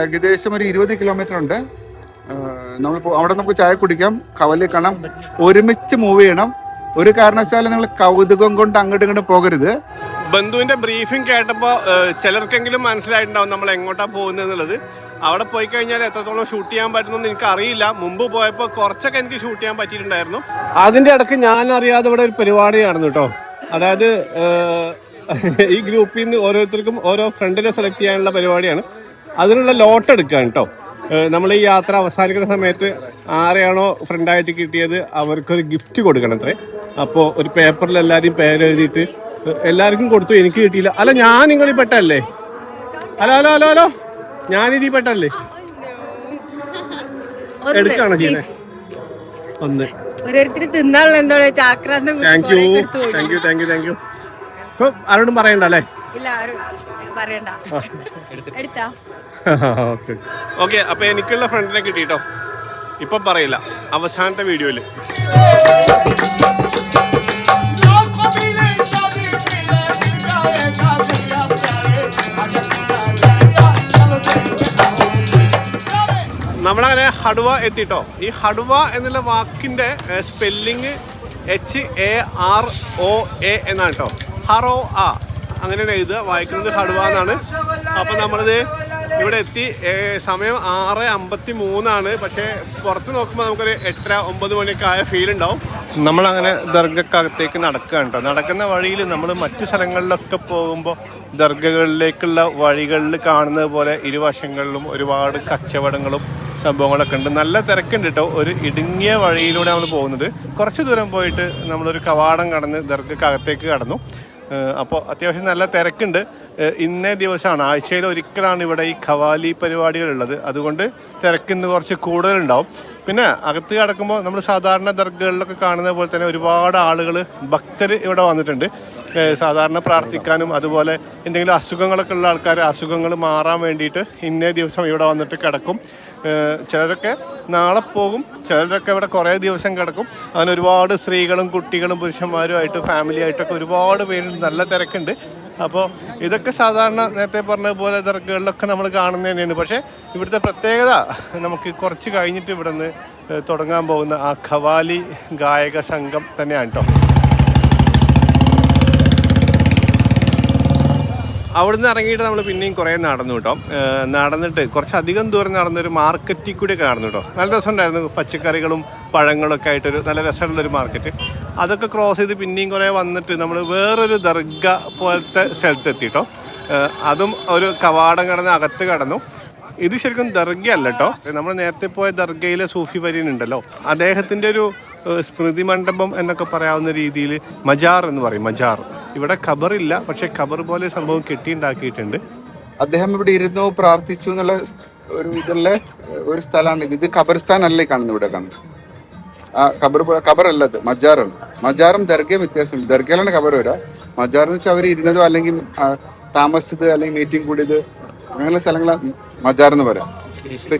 ഏകദേശം ഒരു ഇരുപത് കിലോമീറ്റർ ഉണ്ട്. നമ്മൾ അവിടെ നമുക്ക് ചായ കുടിക്കാം കവലിൽ കാണാം ഒരുമിച്ച് മൂവ് ചെയ്യണം. ഒരു കാരണവശാലും നിങ്ങൾ കൗതുകം കൊണ്ട് അങ്ങോട്ടും ഇങ്ങോട്ടും പോകരുത്. ബന്ധുവിന്റെ ബ്രീഫിംഗ് കേട്ടപ്പോൾ ചിലർക്കെങ്കിലും മനസ്സിലായിട്ടുണ്ടാവും നമ്മൾ എങ്ങോട്ടാ പോകുന്നത് എന്നുള്ളത് അവിടെ പോയി കഴിഞ്ഞാൽ എത്രത്തോളം ഷൂട്ട് ചെയ്യാൻ പറ്റുമെന്ന് എനിക്ക് അറിയില്ല മുമ്പ് പോയപ്പോൾ കുറച്ചൊക്കെ എനിക്ക് ഷൂട്ട് ചെയ്യാൻ പറ്റിയിട്ടുണ്ടായിരുന്നു. അതിന്റെ ഇടയ്ക്ക് ഞാൻ അറിയാതെ ഇവിടെ ഒരു പരിപാടി നടന്നു കേട്ടോ അതായത് ഈ ഗ്രൂപ്പിൽ നിന്ന് ഓരോരുത്തർക്കും ഓരോ ഫ്രണ്ടിനെ സെലക്ട് ചെയ്യാനുള്ള പരിപാടിയാണ്. അതിനുള്ള ലോട്ട് എടുക്കുകയാണ് കേട്ടോ നമ്മൾ ഈ യാത്ര അവസാനിക്കുന്ന സമയത്ത് ആരെയാണോ ഫ്രണ്ടായിട്ട് കിട്ടിയത് അവർക്കൊരു ഗിഫ്റ്റ് കൊടുക്കണം അത്രേ. അപ്പോൾ ഒരു പേപ്പറിൽ എല്ലാവരും പേര് എഴുതിയിട്ട് എല്ലാവർക്കും കൊടുത്തു എനിക്ക് കിട്ടിയില്ല. അല്ല ഞാൻ നിങ്ങളിൽ പെട്ടല്ലേ ഹലോ ഹലോ ഹലോ ഹലോ ഞാൻ ഇതി പെട്ടല്ലേ എടുക്കാണോ ചെയ്യുന്നത് ഒന്ന്. ഓരോരുത്തർ തിന്നാനുള്ള എന്തോ ചാക്രാന്തം thank you thank you thank you thank you ഇപ്പൊ ആരോടും പറയണ്ട അല്ലേ? ഇല്ല പറയണ്ട. ഓക്കെ അപ്പൊ എനിക്കുള്ള ഫ്രണ്ടിനെ കിട്ടിട്ടോ? ഇപ്പൊ പറയില്ല. അവസാനത്തെ വീഡിയോയിൽ. നമ്മളങ്ങനെ ഹടുവ എത്തിട്ടോ? ഈ ഹടുവ എന്നുള്ള വാക്കിന്റെ spelling H A R O A എന്നാണ് കേട്ടോ ഹറോ ആ. അങ്ങനെ എഴുതുക. വായിക്കുന്നത് ഹടുവ എന്നാണ്. അപ്പം നമ്മളിത് ഇവിടെ എത്തി. സമയം ആറ് അമ്പത്തി മൂന്നാണ് പക്ഷേ പുറത്ത് നോക്കുമ്പോൾ നമുക്കൊരു എട്ടര ഒമ്പത് മണിയൊക്കെ ആയ ഫീൽ ഉണ്ടാവും. നമ്മളങ്ങനെ ദർഗക്കകത്തേക്ക് നടക്കുകയാണ് കേട്ടോ. നടക്കുന്ന വഴിയിൽ നമ്മൾ മറ്റു സ്ഥലങ്ങളിലൊക്കെ പോകുമ്പോൾ ദർഗകളിലേക്കുള്ള വഴികളിൽ കാണുന്നത് പോലെ ഇരുവശങ്ങളിലും ഒരുപാട് കച്ചവടങ്ങളും സംഭവങ്ങളൊക്കെ ഉണ്ട്. നല്ല തിരക്കുണ്ട് കേട്ടോ. ഒരു ഇടുങ്ങിയ വഴിയിലൂടെ നമ്മൾ പോകുന്നത്. കുറച്ച് ദൂരം പോയിട്ട് നമ്മളൊരു കവാടം കടന്ന് ദർഗക്കകത്തേക്ക് കടന്നു. അപ്പോൾ അത്യാവശ്യം നല്ല തിരക്കുണ്ട്. ഇന്നേ ദിവസമാണ് ആഴ്ചയിൽ ഒരിക്കലാണ് ഇവിടെ ഈ ഖവാലി പരിപാടികളുള്ളത്. അതുകൊണ്ട് തിരക്ക് ഇന്ന് കുറച്ച് കൂടുതലുണ്ടാവും. പിന്നെ അകത്ത് കിടക്കുമ്പോൾ നമ്മൾ സാധാരണ ദർഗകളിലൊക്കെ കാണുന്ന പോലെ തന്നെ ഒരുപാട് ആളുകൾ ഭക്തർ ഇവിടെ വന്നിട്ടുണ്ട്. സാധാരണ പ്രാർത്ഥിക്കാനും അതുപോലെ എന്തെങ്കിലും അസുഖങ്ങളൊക്കെ ഉള്ള ആൾക്കാർ അസുഖങ്ങൾ മാറാൻ വേണ്ടിയിട്ട് ഇന്നേ ദിവസം ഇവിടെ വന്നിട്ട് കിടക്കും. ചിലരൊക്കെ നാളെ പോകും ചിലരൊക്കെ ഇവിടെ കുറേ ദിവസം കിടക്കും. അങ്ങനെ ഒരുപാട് സ്ത്രീകളും കുട്ടികളും പുരുഷന്മാരുമായിട്ട് ഫാമിലി ആയിട്ടൊക്കെ ഒരുപാട് പേരുണ്ട് നല്ല തിരക്കുണ്ട്. അപ്പോൾ ഇതൊക്കെ സാധാരണ നേരത്തെ പറഞ്ഞതുപോലെ തിരക്കുകളിലൊക്കെ നമ്മൾ കാണുന്നത് തന്നെയാണ്. പക്ഷേ ഇവിടുത്തെ പ്രത്യേകത നമുക്ക് കുറച്ച് കഴിഞ്ഞിട്ട് ഇവിടെ നിന്ന് തുടങ്ങാൻ പോകുന്ന ആ ഖവാലി ഗായക സംഘം തന്നെയാണ് കേട്ടോ അവിടുന്ന് ഇറങ്ങിയിട്ട് നമ്മൾ പിന്നെയും കുറേ നടന്നു കേട്ടോ. നടന്നിട്ട് കുറച്ചധികം ദൂരം നടന്നൊരു മാർക്കറ്റിൽ കൂടിയൊക്കെ നടന്നു കേട്ടോ. നല്ല രസമുണ്ടായിരുന്നു. പച്ചക്കറികളും പഴങ്ങളൊക്കെ ആയിട്ടൊരു നല്ല രസമുള്ളൊരു മാർക്കറ്റ്. അതൊക്കെ ക്രോസ് ചെയ്ത് പിന്നെയും കുറേ വന്നിട്ട് നമ്മൾ വേറൊരു ദർഗ പോലത്തെ സ്ഥലത്തെത്തി കേട്ടോ. അതും ഒരു കവാടം കടന്ന് അകത്ത് കടന്നു. ഇത് ശരിക്കും ദർഗയല്ല കേട്ടോ. നമ്മൾ നേരത്തെ പോയ ദർഗയിലെ സൂഫി വര്യൻ ഉണ്ടല്ലോ. അദ്ദേഹത്തിന്റെ ഒരു സ്മൃതി മണ്ഡപം എന്നൊക്കെ പറയാവുന്ന രീതിയിൽ മജാർ എന്ന് പറയും മജാർ. ഇവിടെ ഖബറില്ല പക്ഷെ ഖബർ പോലെ സംഭവം കെട്ടിയുണ്ടാക്കിയിട്ടുണ്ട്. അദ്ദേഹം ഇവിടെ ഇരുന്നു പ്രാർത്ഥിച്ചു എന്നുള്ള ഒരു ഇതുള്ള ഒരു സ്ഥലമാണ് ഇത്. ഇത് ഖബർസ്ഥാൻ അല്ലേ കാണുന്നത് ഇവിടെ കാണുന്നത്? ആ ഖബർ ഖബർ അത് മജാറാണ് മജാറും ദർഗയും വ്യത്യാസമുണ്ട്. ദർഗയിലാണ് ഖബർ വരാ മജാർ എന്ന് വെച്ചാൽ അവർ ഇരുന്നതോ അല്ലെങ്കിൽ താമസിച്ചത് അല്ലെങ്കിൽ മീറ്റിംഗ് കൂടിയത് അങ്ങനെയുള്ള സ്ഥലങ്ങളാണ് മജാർ എന്ന് പറയാം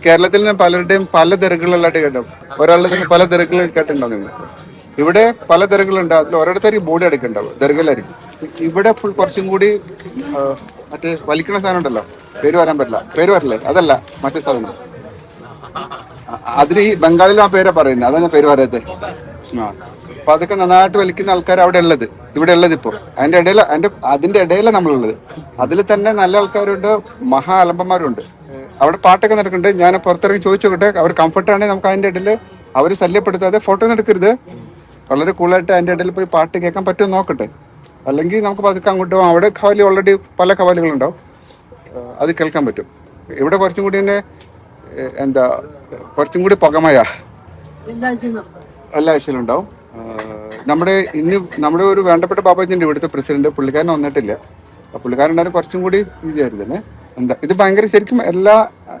കേരളത്തിൽ ഞാൻ പലരുടെയും പല തിരക്കുകളിലായിട്ട് കേട്ടോ. ഒരാളുടെ തന്നെ പല തിരക്കുകളിൽ കേട്ടിട്ടുണ്ടോ നിങ്ങൾ? ഇവിടെ പല തിരക്കുകളുണ്ട്. അതിൽ ഒരിടത്തേക്ക് ബോഡി എടുക്കണ്ടാവും തിരക്കിലായിരിക്കും ഇവിടെ ഫുൾ കുറച്ചും കൂടി മറ്റേ വലിക്കുന്ന സാധനം ഉണ്ടല്ലോ. പേര് വരാൻ പറ്റില്ല. പേര് വരില്ലേ അതല്ല. മറ്റേ സാധനം. അതിന് ഈ ബംഗാളിലും ആ പേരാ പറയുന്നത് അതാണ് പേര് പറയാത്തത് ആ. അപ്പൊ അതൊക്കെ നന്നായിട്ട് വലിക്കുന്ന ആൾക്കാർ അവിടെ ഉള്ളത്. ഇവിടെ ഉള്ളത് ഇപ്പോ. അതിന്റെ ഇടയിൽ അതിന്റെ അതിന്റെ ഇടയിലാണ് നമ്മളുള്ളത്. അതിൽ തന്നെ നല്ല ആൾക്കാരുണ്ട് മഹാ അലമ്പന്മാരുണ്ട്. അവിടെ പാട്ടൊക്കെ നടക്കുന്നുണ്ട്. ഞാൻ പുറത്തിറങ്ങി ചോദിച്ചു നോക്കട്ടെ അവർ കംഫർട്ടാണെങ്കിൽ നമുക്ക് അതിന്റെ ഇടയിൽ അവർ ശല്യപ്പെടുത്താതെ ഫോട്ടോ എടുക്കരുത്. വളരെ കൂളായിട്ട് അതിന്റെ ഇടയിൽ പോയി പാട്ട് കേൾക്കാൻ പറ്റുമോ നോക്കട്ടെ. അല്ലെങ്കിൽ നമുക്ക് പതുക്കെ അങ്ങോട്ട് പോകാം അവിടെ കവാലി ഓൾറെഡി പല കവാലികളുണ്ടാവും അത് കേൾക്കാൻ പറ്റും. ഇവിടെ കുറച്ചും കൂടി തന്നെ എന്താ കുറച്ചും കൂടി പുകമയ. എല്ലാ ആഴ്ചയിലും ഉണ്ടാവും. നമ്മുടെ ഇന്ന് നമ്മുടെ ഒരു വേണ്ടപ്പെട്ട ബാബാജിന്റെ ഇവിടുത്തെ പ്രസിഡന്റ്. പുള്ളിക്കാരൻ വന്നിട്ടില്ല. പുള്ളിക്കാരൻ കുറച്ചും കൂടി ഈസി തന്നെ എന്താ ഇത് ഭയങ്കര ശരിക്കും എല്ലാ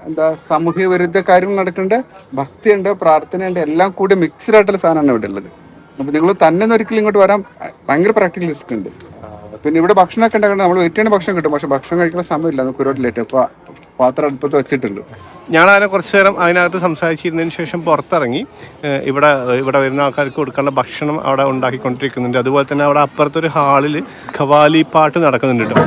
എന്താ സാമൂഹ്യ വിരുദ്ധ കാര്യങ്ങൾ നടക്കുന്നുണ്ട് ഭക്തിയുണ്ട് പ്രാർത്ഥനയുണ്ട് എല്ലാം കൂടി മിക്സ്ഡ് ആയിട്ടുള്ള സാധനമാണ് ഇവിടെ ഉള്ളത്. അപ്പൊ നിങ്ങൾ തന്നെ ഒരിക്കലും ഇങ്ങോട്ട് വരാൻ ഭയങ്കര പ്രാക്ടിക്കൽ റിസ്ക് ഉണ്ട്. പിന്നെ ഇവിടെ ഭക്ഷണമൊക്കെ ഉണ്ടാക്കണം നമ്മൾ ചെയ്യുന്ന ഭക്ഷണം കിട്ടും പക്ഷെ ഭക്ഷണം കഴിക്കുന്ന സമയമില്ല നമുക്ക് ഒരുപാട് ലേറ്റ് അപ്പൊ പാത്രം അടുപ്പത്ത് വെച്ചിട്ടുണ്ട്. ഞാനതിനെ കുറച്ച് നേരം അതിനകത്ത് സംസാരിച്ചിരുന്നതിന് ശേഷം പുറത്തിറങ്ങി ഇവിടെ ഇവിടെ വരുന്ന ആൾക്കാർക്ക് കൊടുക്കാനുള്ള ഭക്ഷണം അവിടെ ഉണ്ടാക്കിക്കൊണ്ടിരിക്കുന്നുണ്ട്. അതുപോലെ തന്നെ അവിടെ അപ്പുറത്തൊരു ഹാളിൽ ഖവാലി പാട്ട് നടക്കുന്നുണ്ട് കേട്ടോ.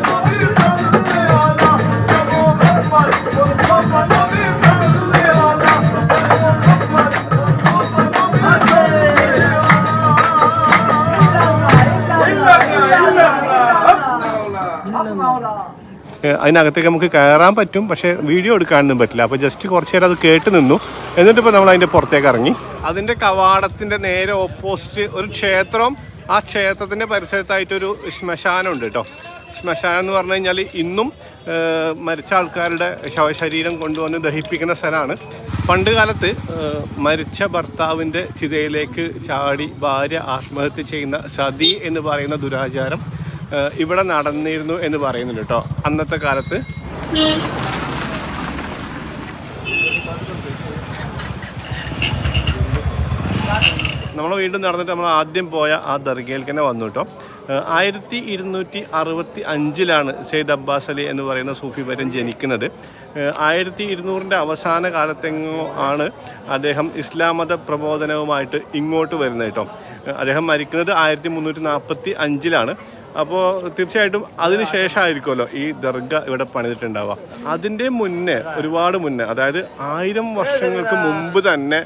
ഏഹ് അതിനകത്തേക്ക് നമുക്ക് കയറാൻ പറ്റും പക്ഷേ വീഡിയോ എടുക്കാനൊന്നും പറ്റില്ല. അപ്പോൾ ജസ്റ്റ് കുറച്ച് നേരം അത് കേട്ട് നിന്നു. എന്നിട്ട് ഇപ്പോൾ നമ്മൾ അതിന്റെ പുറത്തേക്ക് ഇറങ്ങി. അതിന്റെ കവാടത്തിന്റെ നേരെ ഓപ്പോസിറ്റ് ഒരു ക്ഷേത്രം. ആ ക്ഷേത്രത്തിന്റെ പരിസരത്തായിട്ടൊരു ശ്മശാനമുണ്ട് കേട്ടോ ശ്മശാനം എന്ന് പറഞ്ഞു കഴിഞ്ഞാൽ ഇന്നും മരിച്ച ആൾക്കാരുടെ ശവശരീരം കൊണ്ടുവന്ന് ദഹിപ്പിക്കുന്ന സ്ഥലമാണ്. പണ്ട് കാലത്ത് മരിച്ച ഭർത്താവിന്റെ ചിതയിലേക്ക് ചാടി ഭാര്യ ആത്മഹത്യ ചെയ്യുന്ന സതി എന്ന് പറയുന്ന ദുരാചാരം ഇവിടെ നടന്നിരുന്നു എന്ന് പറയുന്നുണ്ട് കേട്ടോ. അന്നത്തെ കാലത്ത്. നമ്മൾ വീണ്ടും നടന്നിട്ട് നമ്മൾ ആദ്യം പോയ ആ ദർഗയിലേക്ക് തന്നെ വന്നു കേട്ടോ. ആയിരത്തി ഇരുന്നൂറ്റി അറുപത്തി അഞ്ചിലാണ് സെയ്ദ് അബ്ബാസ് അലി എന്ന് പറയുന്ന സൂഫി വരൻ ജനിക്കുന്നത്. ആയിരത്തി ഇരുന്നൂറിന്റെ അവസാന കാലത്തെങ്ങോ ആണ് അദ്ദേഹം ഇസ്ലാം മത പ്രബോധനവുമായിട്ട് ഇങ്ങോട്ട് വരുന്നത് കേട്ടോ. അദ്ദേഹം മരിക്കുന്നത് ആയിരത്തി മുന്നൂറ്റി നാൽപ്പത്തി അഞ്ചിലാണ്. അപ്പോൾ തീർച്ചയായിട്ടും അതിന് ശേഷമായിരിക്കുമല്ലോ ഈ ദർഗ ഇവിടെ പണിതിട്ടുണ്ടാവുക. അതിന്റെ മുന്നേ ഒരുപാട് മുന്നേ അതായത് ആയിരം വർഷങ്ങൾക്ക് മുമ്പ് തന്നെ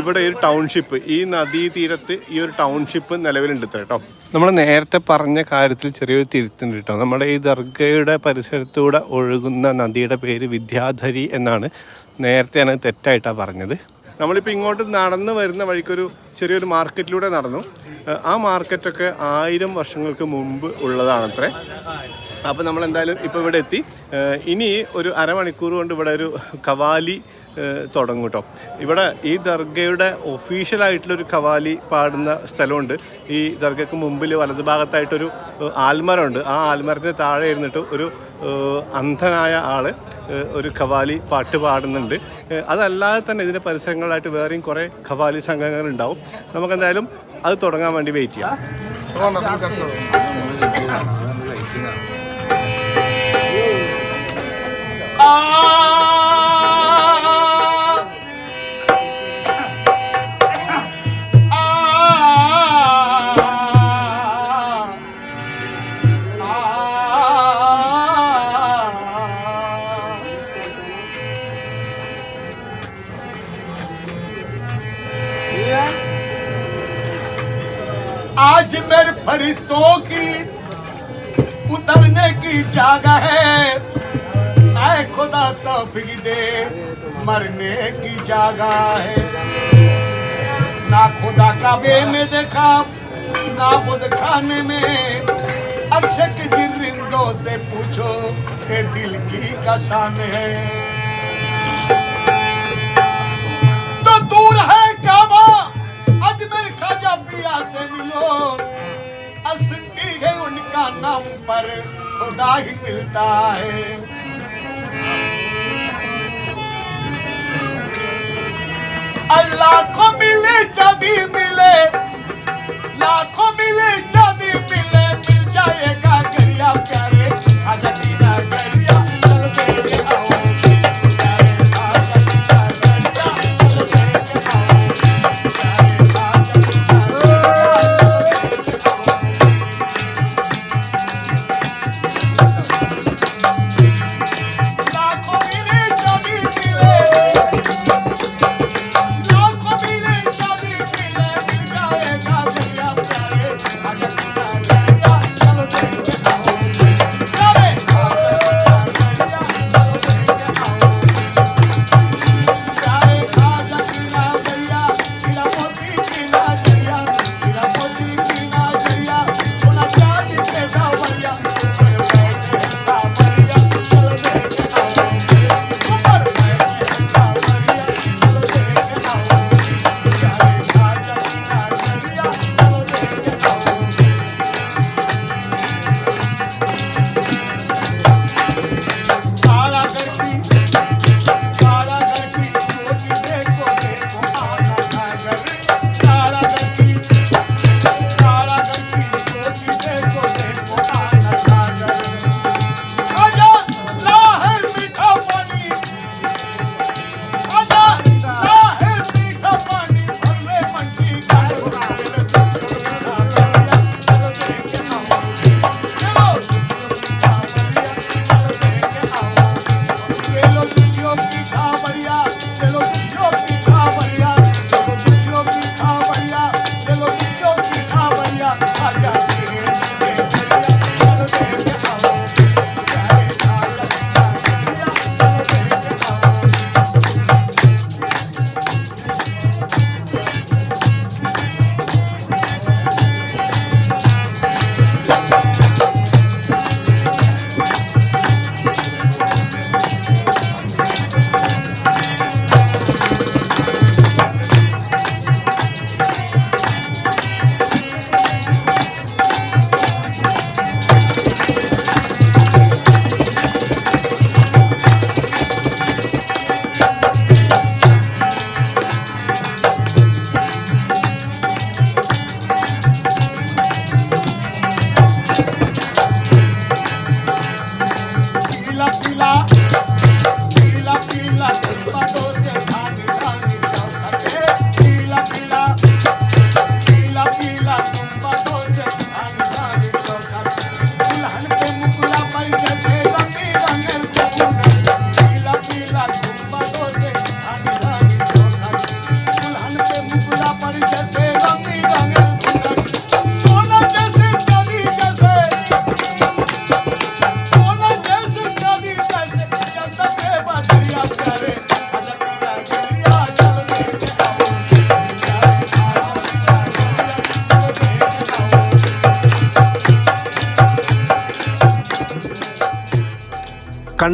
ഇവിടെ ഒരു ടൗൺഷിപ്പ് ഈ നദീ തീരത്ത് ഈ ഒരു ടൗൺഷിപ്പ് നിലവിലുണ്ട് കേട്ടോ. നമ്മൾ നേരത്തെ പറഞ്ഞ കാര്യത്തിൽ ചെറിയൊരു തിരുത്തുണ്ട് കേട്ടോ. നമ്മുടെ ഈ ദർഗയുടെ പരിസരത്തൂടെ ഒഴുകുന്ന നദിയുടെ പേര് വിദ്യാധരി എന്നാണ്. നേരത്തെയാണ് തെറ്റായിട്ടാണ് പറഞ്ഞത്. നമ്മളിപ്പോൾ ഇങ്ങോട്ട് നടന്ന് വരുന്ന വഴിക്കൊരു ചെറിയൊരു മാർക്കറ്റിലൂടെ നടന്നു. ആ മാർക്കറ്റൊക്കെ ആയിരം വർഷങ്ങൾക്ക് മുമ്പ് ഉള്ളതാണത്രേ. അപ്പോൾ നമ്മൾ എന്തായാലും ഇപ്പോൾ ഇവിടെ എത്തി ഇനി ഒരു അരമണിക്കൂർ കൊണ്ട് ഇവിടെ ഒരു കവാലി തുടങ്ങും കേട്ടോ. ഇവിടെ ഈ ദർഗയുടെ ഒഫീഷ്യലായിട്ടുള്ളൊരു കവാലി പാടുന്ന സ്ഥലമുണ്ട്. ഈ ദർഗയ്ക്ക് മുമ്പിൽ വലത് ഭാഗത്തായിട്ടൊരു ഏഹ് ആൽമരമുണ്ട്. ആ ആൽമരത്തിന് താഴെ ഇരുന്നിട്ട് ഒരു അന്ധനായ ആൾ ഒരു ഖവാലി പാട്ട് പാടുന്നുണ്ട്. അതല്ലാതെ തന്നെ ഇതിന്റെ പരിസരങ്ങളായിട്ട് വേറെയും കുറേ ഖവാലി സംഘങ്ങൾ ഉണ്ടാവും. നമുക്ക് എന്തായാലും അത് തുടങ്ങാൻ വേണ്ടി വെയിറ്റ് ചെയ്യാം. आज फरिश्तों की उतरने की जगह है। ऐ खुदा तौफीक दे, मरने की जगह है। ना खुदा काबे में देखा, ना बुध खाने में। अक्षक जिरिंदों से पूछो के दिल की कशान है? तो दूर है काबा, अजमेर खाजा पिया से मिलो। असली है उनका नाम पर, खुदा ही मिलता है। अल्लाह को मिले, जदी मिले, लाखों मिले, जदी मिले, मिल जाएगा गरिया प्यारे। आज़ादी ना गरिया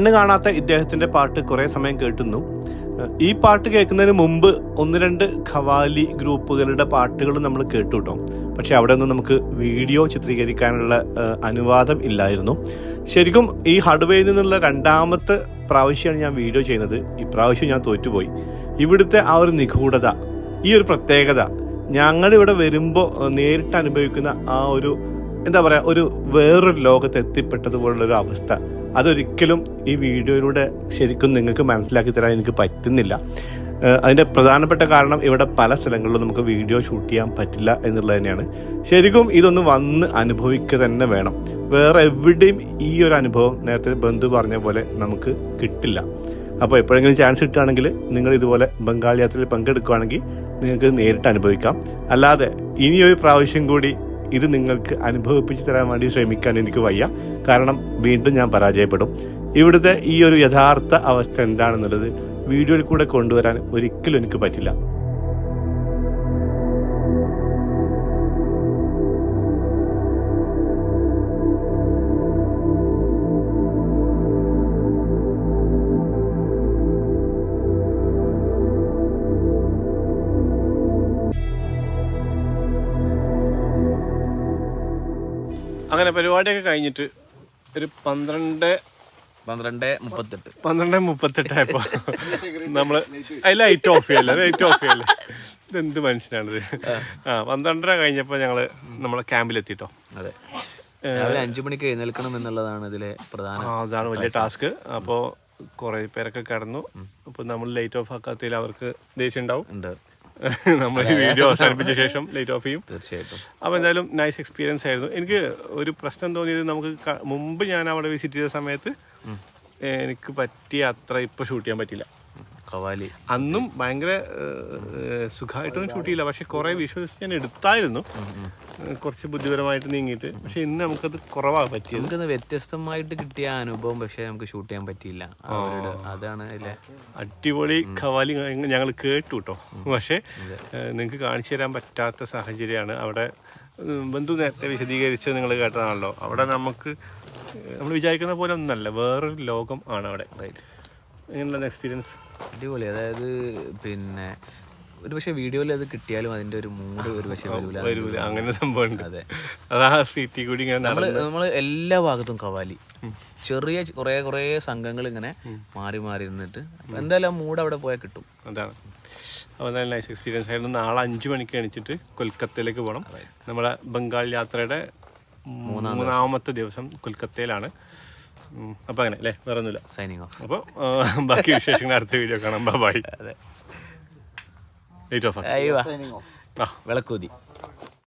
കണ്ണ് കാണാത്ത ഇദ്ദേഹത്തിന്റെ പാട്ട് കുറേ സമയം കേട്ടുന്നു. ഈ പാട്ട് കേൾക്കുന്നതിന് മുമ്പ് ഒന്ന് രണ്ട് ഖവാലി ഗ്രൂപ്പുകളുടെ പാട്ടുകൾ നമ്മൾ കേട്ടു കേട്ടോ. പക്ഷെ അവിടെ ഒന്നും നമുക്ക് വീഡിയോ ചിത്രീകരിക്കാനുള്ള അനുവാദം ഇല്ലായിരുന്നു. ശരിക്കും ഈ ഹഡ്വേയിൽ നിന്നുള്ള രണ്ടാമത്തെ പ്രാവശ്യമാണ് ഞാൻ വീഡിയോ ചെയ്യുന്നത്. ഇപ്രാവശ്യം ഞാൻ തോറ്റുപോയി. ഇവിടുത്തെ ആ ഒരു നിഗൂഢത ഈ ഒരു പ്രത്യേകത ഞങ്ങളിവിടെ വരുമ്പോൾ നേരിട്ട് അനുഭവിക്കുന്ന ആ ഒരു എന്താ പറയുക ഒരു വേറൊരു ലോകത്ത് എത്തിപ്പെട്ടതുപോലുള്ള ഒരു അവസ്ഥ. അതൊരിക്കലും ഈ വീഡിയോയിലൂടെ ശരിക്കും നിങ്ങൾക്ക് മനസ്സിലാക്കി തരാൻ എനിക്ക് പറ്റുന്നില്ല. അതിന്റെ പ്രധാനപ്പെട്ട കാരണം ഇവിടെ പല സ്ഥലങ്ങളിലും നമുക്ക് വീഡിയോ ഷൂട്ട് ചെയ്യാൻ പറ്റില്ല എന്നുള്ളത് തന്നെയാണ്. ശരിക്കും ഇതൊന്ന് വന്ന് അനുഭവിക്കുക തന്നെ വേണം. വേറെ എവിടെയും ഈ ഒരു അനുഭവം നേരത്തെ ബന്ധു പറഞ്ഞ പോലെ നമുക്ക് കിട്ടില്ല. അപ്പോൾ എപ്പോഴെങ്കിലും ചാൻസ് കിട്ടുകയാണെങ്കിൽ നിങ്ങൾ ഇതുപോലെ ബംഗാൾ യാത്രയിൽ പങ്കെടുക്കുകയാണെങ്കിൽ നിങ്ങൾക്ക് നേരിട്ട് അനുഭവിക്കാം. അല്ലാതെ ഇനിയൊരു പ്രാവശ്യം കൂടി ഇത് നിങ്ങൾക്ക് അനുഭവിപ്പിച്ച് തരാൻ വേണ്ടി ശ്രമിക്കാൻ എനിക്ക് വയ്യ. കാരണം വീണ്ടും ഞാൻ പരാജയപ്പെടും. ഇവിടുത്തെ ഈ ഒരു യഥാർത്ഥ അവസ്ഥ എന്താണെന്നുള്ളത് വീഡിയോയിൽ കൂടെ കൊണ്ടുവരാൻ ഒരിക്കലും എനിക്ക് പറ്റില്ല. അങ്ങനെ പരിപാടിയൊക്കെ കഴിഞ്ഞിട്ട് ഒരു പന്ത്രണ്ട് പന്ത്രണ്ട് മുപ്പത്തെട്ട്. പന്ത്രണ്ട് മുപ്പത്തെട്ടായപ്പോ നമ്മൾ അതിൽ ലൈറ്റ് ഓഫ് ചെയ്യല്ലേ? ലൈറ്റ് ഓഫ് ചെയ്യല്ലേ? ഇതെന്ത് മനുഷ്യനാണിത്? ആ പന്ത്രണ്ടര കഴിഞ്ഞപ്പോ ഞങ്ങൾ നമ്മളെ ക്യാമ്പിലെത്തിട്ടോ. അതെ. രാവിലെ അഞ്ചു മണിക്ക് എഴുന്നേൽക്കണം എന്നുള്ളതാണ് ഇതിലെ പ്രധാന അതാണ് വലിയ ടാസ്ക്. അപ്പോൾ കുറെ പേരൊക്കെ കടന്നു. അപ്പൊ നമ്മൾ ലൈറ്റ് ഓഫ് ആക്കാത്തതിൽ അവർക്ക് ദേഷ്യം ഉണ്ടാവും. ഉണ്ട്. നമ്മൾ ഈ വീഡിയോ അവസാനിപ്പിച്ച ശേഷം ലൈറ്റ് ഓഫ് ചെയ്യും. തീർച്ചയായിട്ടും. അപ്പോൾ എന്തായാലും നൈസ് എക്സ്പീരിയൻസ് ആയിരുന്നു. എനിക്ക് ഒരു പ്രശ്നം തോന്നിയത് നമുക്ക് മുമ്പ് ഞാൻ അവിടെ വിസിറ്റ് ചെയ്ത സമയത്ത് എനിക്ക് പറ്റിയ അത്ര ഇപ്പൊ ഷൂട്ട് ചെയ്യാൻ പറ്റില്ല. കവാലി. അന്നും ഭയങ്കര സുഖമായിട്ടൊന്നും ഷൂട്ട് ചെയ്യില്ല. പക്ഷെ കുറെ വിഷ്വൽസ് ഞാൻ എടുത്തായിരുന്നു. കുറച്ച് ബുദ്ധിപരമായിട്ട് നീങ്ങിയിട്ട്. പക്ഷെ ഇന്ന് നമുക്കത് കുറവാണ് പറ്റിയത്. നമുക്കത് വ്യത്യസ്തമായിട്ട് കിട്ടിയ അനുഭവം പക്ഷെ നമുക്ക് ഷൂട്ട് ചെയ്യാൻ പറ്റിയില്ല. അവരുടെ അതാണ് അടിപൊളി ഖവാലി ഞങ്ങൾ കേട്ടു കേട്ടോ പക്ഷെ നിങ്ങൾക്ക് കാണിച്ചു തരാൻ പറ്റാത്ത സാഹചര്യമാണ്. അവിടെ ബന്ധു നേരത്തെ വിശദീകരിച്ച് നിങ്ങൾ കേട്ടതാണല്ലോ. അവിടെ നമുക്ക് നമ്മൾ വിചാരിക്കുന്ന പോലെ ഒന്നല്ല വേറൊരു ലോകം ആണ് അവിടെ. എങ്ങനെയുള്ള എക്സ്പീരിയൻസ് അടിപൊളി. അതായത് പിന്നെ ഒരു പക്ഷെ വീഡിയോയിൽ അത് കിട്ടിയാലും അതിന്റെ ഒരു മൂഡ് ഒരു പക്ഷെ വരൂല. അങ്ങനെ സംഭവം അതെ. അതാ സ്ട്രീറ്റിൽ കൂടി ഇങ്ങനെ നമ്മൾ നമ്മൾ എല്ലാ ഭാഗത്തും കവാലി. ചെറിയ കുറേ കുറേ സംഘങ്ങൾ ഇങ്ങനെ മാറി മാറി ഇരുന്നിട്ട് എന്തായാലും ആ മൂഡ് അവിടെ പോയാൽ കിട്ടും. അതാണ്. അപ്പോൾ നല്ല നൈസ് എക്സ്പീരിയൻസ് ആയിരുന്നു. നാളെ അഞ്ച് മണിക്ക് എണീച്ചിട്ട് കൊൽക്കത്തയിലേക്ക് പോകണം നമ്മളെ ബംഗാൾ യാത്രയുടെ മൂന്നാമത്തെ ദിവസം കൊൽക്കത്തയിലാണ്. അപ്പോൾ അങ്ങനെ അല്ലേ? വേറെ ഒന്നുമില്ല സൈനിങ് ഓഫ് അപ്പോൾ ബാക്കി വിശേഷങ്ങൾ അടുത്ത വീഡിയോ കാണാം. ബൈ. അതെ. Light of വിളക്കൂതി